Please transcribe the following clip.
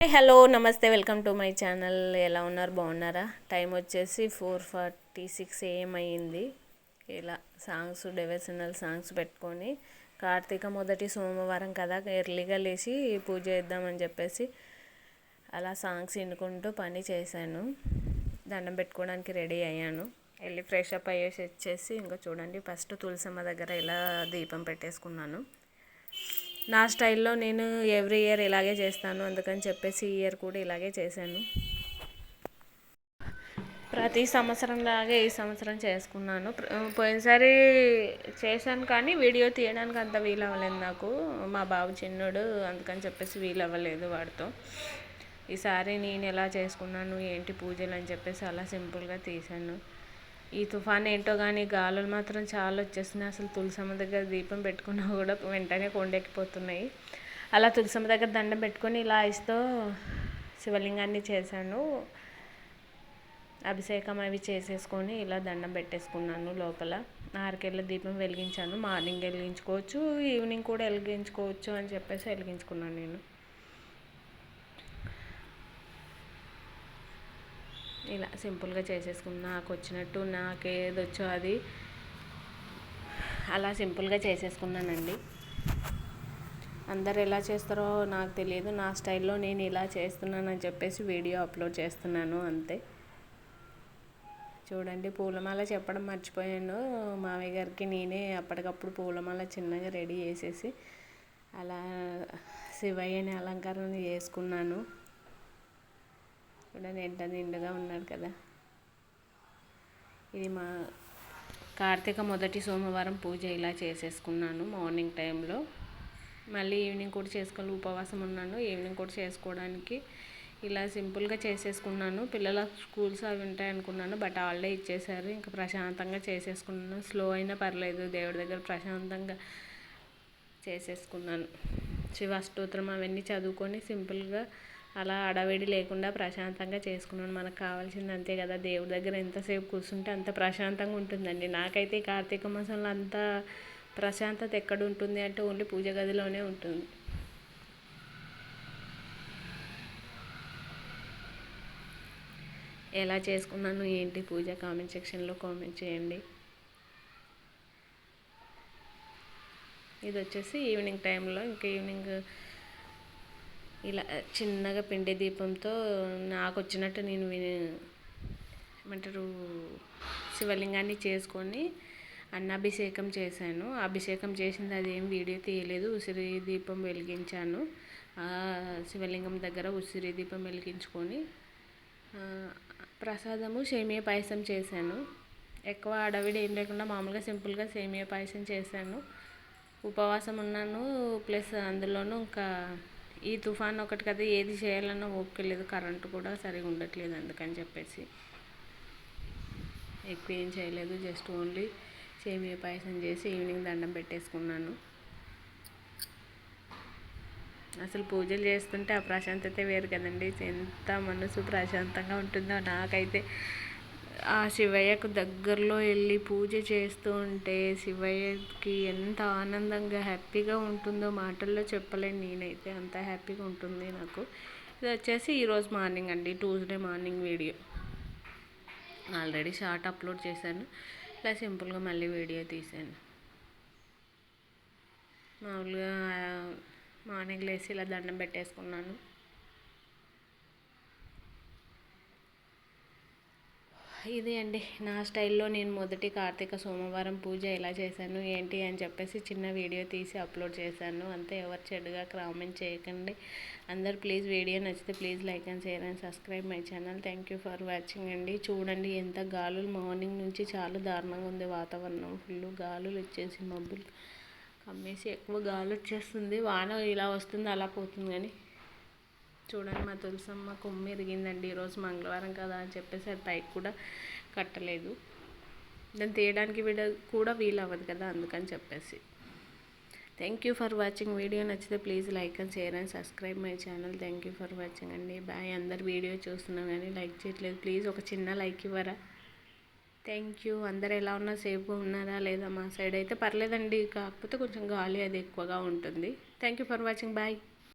Hello నమస్తే welcome to my channel. ఎలా ఉన్నారు? బాగున్నారా? టైం వచ్చేసి ఫోర్ ఫార్టీ సిక్స్ ఏఎం అయ్యింది. ఇలా సాంగ్స్ డెవోషనల్ సాంగ్స్ పెట్టుకొని కార్తీక మొదటి సోమవారం కదా ఎర్లీగా లేచి పూజ చేద్దామని చెప్పేసి అలా సాంగ్స్ ఎన్నుకుంటూ పని చేశాను. దండం పెట్టుకోవడానికి రెడీ అయ్యాను. వెళ్ళి ఫ్రెష్ అప్ అయ్యేసి వచ్చేసి ఇంకా చూడండి ఫస్ట్ తులసమ్మ దగ్గర ఇలా దీపం పెట్టేసుకున్నాను. నా స్టైల్లో నేను ఎవ్రీ ఇయర్ ఇలాగే చేస్తాను. అందుకని చెప్పేసి ఈ ఇయర్ కూడా ఇలాగే చేశాను. ప్రతి సంవత్సరం లాగే ఈ సంవత్సరం చేసుకున్నాను. పోయినసారి చేశాను కానీ వీడియో తీయడానికి అంత వీలు అవ్వలేదు నాకు. మా బాబు చిన్నోడు అందుకని చెప్పేసి వీలవ్వలేదు వాడితో. ఈసారి నేను ఎలా చేసుకున్నాను ఏంటి పూజలు అని చెప్పేసి అలా సింపుల్గా తీశాను. ఈ తుఫాన్ ఏంటో కానీ గాలులు మాత్రం చాలా వచ్చేస్తున్నాయి. అసలు తులసమ్మ దగ్గర దీపం పెట్టుకున్నా కూడా వెంటనే కొండెక్కిపోతున్నాయి. అలా తులసమ్మ దగ్గర దండం పెట్టుకొని ఇలా ఐస్తో శివలింగాన్ని చేశాను. అభిషేకం అవి చేసేసుకొని ఇలా దండం పెట్టేసుకున్నాను లోపల. ఆరుకెళ్ళ దీపం వెలిగించాను. మార్నింగ్ వెలిగించుకోవచ్చు ఈవినింగ్ కూడా వెలిగించుకోవచ్చు అని చెప్పేసి వెలిగించుకున్నాను నేను. ఇలా సింపుల్గా చేసేసుకున్న నాకు వచ్చినట్టు నాకు ఏది వచ్చో అది అలా సింపుల్గా చేసేసుకున్నానండి. అందరు ఎలా చేస్తారో నాకు తెలియదు. నా స్టైల్లో నేను ఇలా చేస్తున్నానని చెప్పేసి వీడియో అప్లోడ్ చేస్తున్నాను అంతే. చూడండి పూలమాల చెప్పడం మర్చిపోయాను. మామయ్య గారికి నేనే అప్పటికప్పుడు పూలమాల చిన్నగా రెడీ చేసేసి అలా శివయ్యని అలంకరణ చేసుకున్నాను. కూడా ఎంత నిండుగా ఉన్నాడు కదా. ఇది మా కార్తీక మొదటి సోమవారం పూజ ఇలా చేసేసుకున్నాను మార్నింగ్ టైంలో. మళ్ళీ ఈవినింగ్ కూడా చేసుకోవాలి ఉపవాసం ఉన్నాను. ఈవినింగ్ కూడా చేసుకోవడానికి ఇలా సింపుల్గా చేసేసుకున్నాను. పిల్లల స్కూల్స్ అవి ఉంటాయి అనుకున్నాను బట్ హాలిడే ఇచ్చేసారు. ఇంకా ప్రశాంతంగా చేసేసుకున్నాను. స్లో అయినా పర్లేదు దేవుడి దగ్గర ప్రశాంతంగా చేసేసుకున్నాను. శివ అష్టోత్తరం అవన్నీ చదువుకొని సింపుల్గా అలా అడవిడి లేకుండా ప్రశాంతంగా చేసుకున్నాను. మనకు కావాల్సింది అంతే కదా. దేవుడి దగ్గర ఎంతసేపు కూర్చుంటే అంత ప్రశాంతంగా ఉంటుందండి. నాకైతే కార్తీక మాసంలో అంత ప్రశాంతత ఎక్కడ ఉంటుంది అంటే ఓన్లీ పూజ గదిలోనే ఉంటుంది. ఎలా చేసుకున్నాను ఏంటి పూజ? కామెంట్ సెక్షన్లో కామెంట్ చేయండి. ఇది వచ్చేసి ఈవినింగ్ టైంలో ఇంకా ఈవినింగ్ ఇలా చిన్నగా పిండి దీపంతో నాకు వచ్చినట్టు నేను ఏమంటారు శివలింగాన్ని చేసుకొని అన్నాభిషేకం చేశాను. అభిషేకం చేసింది అదేం వీడియో తీయలేదు ఉసిరి దీపం వెలిగించాను. శివలింగం దగ్గర ఉసిరి దీపం వెలిగించుకొని ప్రసాదము సేమియా పాయసం చేశాను. ఎక్కువ అడవిడి ఏం లేకుండా మామూలుగా సింపుల్గా సేమియా పాయసం చేశాను. ఉపవాసం ఉన్నాను ప్లస్ అందులోనూ ఇంకా ఈ తుఫాన్ ఒకటి కదా ఏది చేయాలన్నా ఓపిక కరెంటు కూడా సరిగా ఉండట్లేదు అందుకని చెప్పేసి. ఎక్కువ ఏం చేయలేదు జస్ట్ ఓన్లీ సేమియా పాయసం చేసి ఈవినింగ్ దండం పెట్టేసుకున్నాను. అసలు పూజలు చేస్తుంటే ఆ ప్రశాంతత వేరు కదండి. ఎంత మనసు ప్రశాంతంగా ఉంటుందో నాకైతే. ఆ శివయ్యకు దగ్గరలో వెళ్ళి పూజ చేస్తూ ఉంటే శివయ్యకి ఎంత ఆనందంగా హ్యాపీగా ఉంటుందో మాటల్లో చెప్పలేను. నేనైతే అంత హ్యాపీగా ఉంటుంది నాకు. ఇది వచ్చేసి ఈరోజు మార్నింగ్ అండి Tuesday morning video. Already short upload చేశాను. ఇలా సింపుల్గా మళ్ళీ వీడియో తీశాను. మామూలుగా మార్నింగ్ లేసి ఇలా దండం పెట్టేసుకున్నాను. ఇది అండి. నా స్టైల్లో నేను మొదటి కార్తీక సోమవారం పూజ ఎలా చేశాను ఏంటి అని చెప్పేసి చిన్న వీడియో తీసి అప్లోడ్ చేశాను. అంతే ఎవరు చెడుగా కామెంట్ చేయకండి. అందరు ప్లీజ్ వీడియో నచ్చితే please like and share and subscribe my channel. Thank you for watching అండి. చూడండి ఎంత గాలులు. మార్నింగ్ నుంచి చాలా దారుణంగా ఉంది వాతావరణం ఫుల్. గాలులు వచ్చేసి మబ్బులు కమ్మేసి ఎక్కువ గాలి వచ్చేస్తుంది. వాన ఇలా వస్తుంది అలా పోతుంది కానీ చూడండి మా తులసమ్మ కొమ్మ ఎరిగిందండి ఈరోజు మంగళవారం కదా అని చెప్పేసి అది పైకి కూడా కట్టలేదు. దాన్ని తీయడానికి వీడ కూడా వీలు అవ్వదు కదా అందుకని చెప్పేసి. Thank you for watching video నచ్చితే please like and share and subscribe my channel thank you for watching అండి. బాయ్ అందరు వీడియో చూస్తున్నాం కానీ లైక్ చేయట్లేదు. ప్లీజ్ ఒక చిన్న లైక్ ఇవ్వరా? థ్యాంక్ యూ అందరు ఎలా ఉన్నా సేఫ్గా ఉన్నారా లేదా మా సైడ్ అయితే పర్లేదండి. కాకపోతే కొంచెం గాలి అది ఎక్కువగా ఉంటుంది. Thank you for watching bye